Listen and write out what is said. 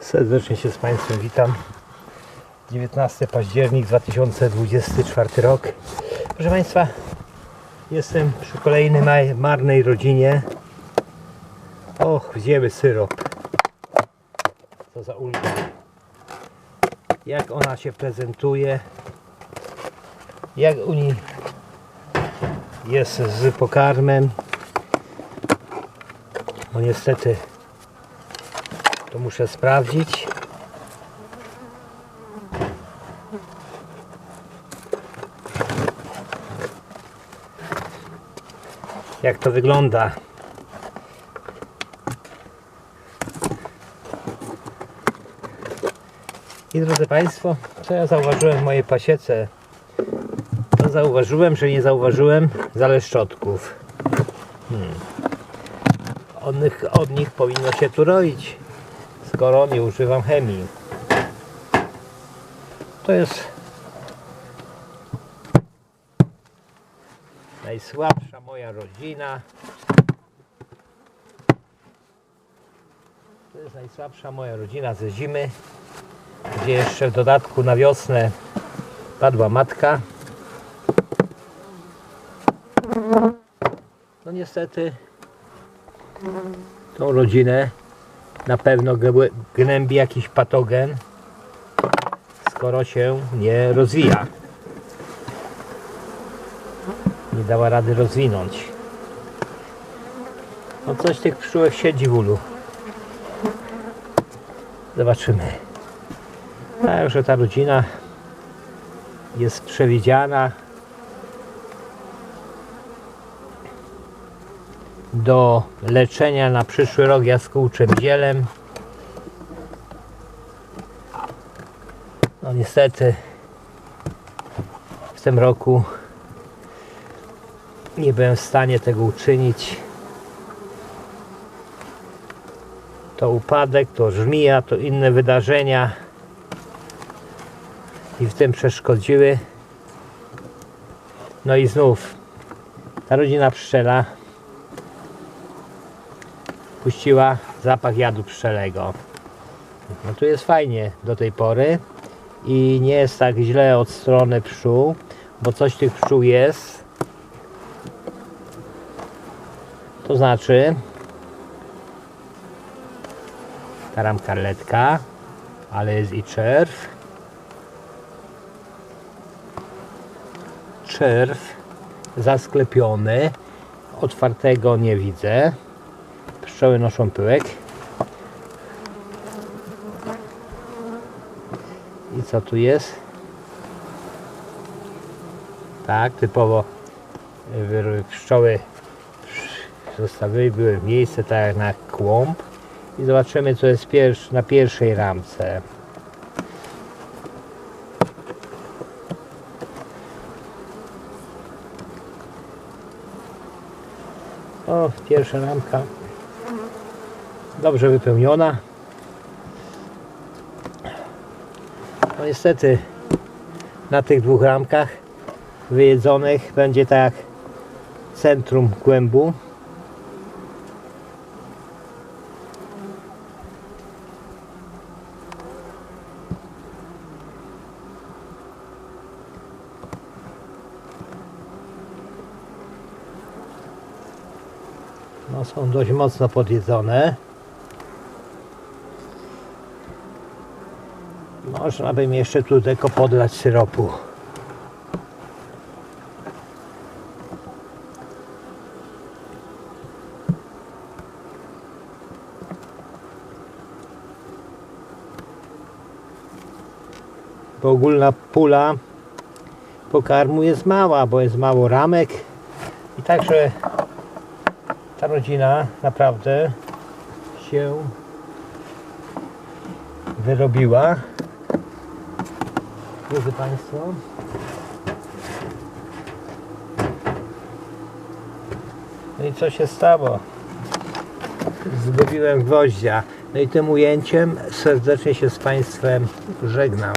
Serdecznie się z Państwem witam. 19 październik 2024 rok. Proszę Państwa, jestem przy kolejnej marnej rodzinie. Och, wzięły syrop. Co za ulga. Jak ona się prezentuje. Jak u niej jest z pokarmem. No niestety to muszę sprawdzić. Jak to wygląda? I drodzy Państwo, co ja zauważyłem w mojej pasiece? To zauważyłem, że nie zauważyłem zaleszczotków. Hmm. Od nich, od nich powinno się tu roić, skoro nie używam chemii. To jest najsłabsza moja rodzina. To jest najsłabsza moja rodzina ze zimy, gdzie jeszcze w dodatku na wiosnę padła matka. No niestety tą rodzinę na pewno gnębi jakiś patogen, skoro się nie rozwija. Nie dała rady rozwinąć. No coś tych pszczółek siedzi w ulu. Zobaczymy. Także ta rodzina jest przewidziana do leczenia na przyszły rok jaskółczym zielem. No niestety w tym roku nie byłem w stanie tego uczynić. To upadek, to żmija, to inne wydarzenia i w tym przeszkodziły. No i znów ta rodzina pszczela puściła zapach jadu pszczelego. No tu jest fajnie do tej pory i nie jest tak źle od strony pszczół, bo coś tych pszczół jest. To znaczy taramkarletka, ale jest i czerw. Czerw zasklepiony, otwartego nie widzę pszczoły noszą pyłek. I co tu jest? Tak, typowo y, pszczoły zostawiły miejsce tak jak na kłąb. I zobaczymy co jest na pierwszej ramce. O, pierwsza ramka dobrze wypełniona. No niestety na tych dwóch ramkach wyjedzonych będzie tak centrum głębu. No są dość mocno podjedzone. Można by jeszcze tu tylko podlać syropu. Bo ogólna pula pokarmu jest mała, bo jest mało ramek. I także ta rodzina naprawdę się wyrobiła. Drodzy Państwo. No i co się stało? Zgubiłem gwoździa. No i tym ujęciem serdecznie się z Państwem żegnam.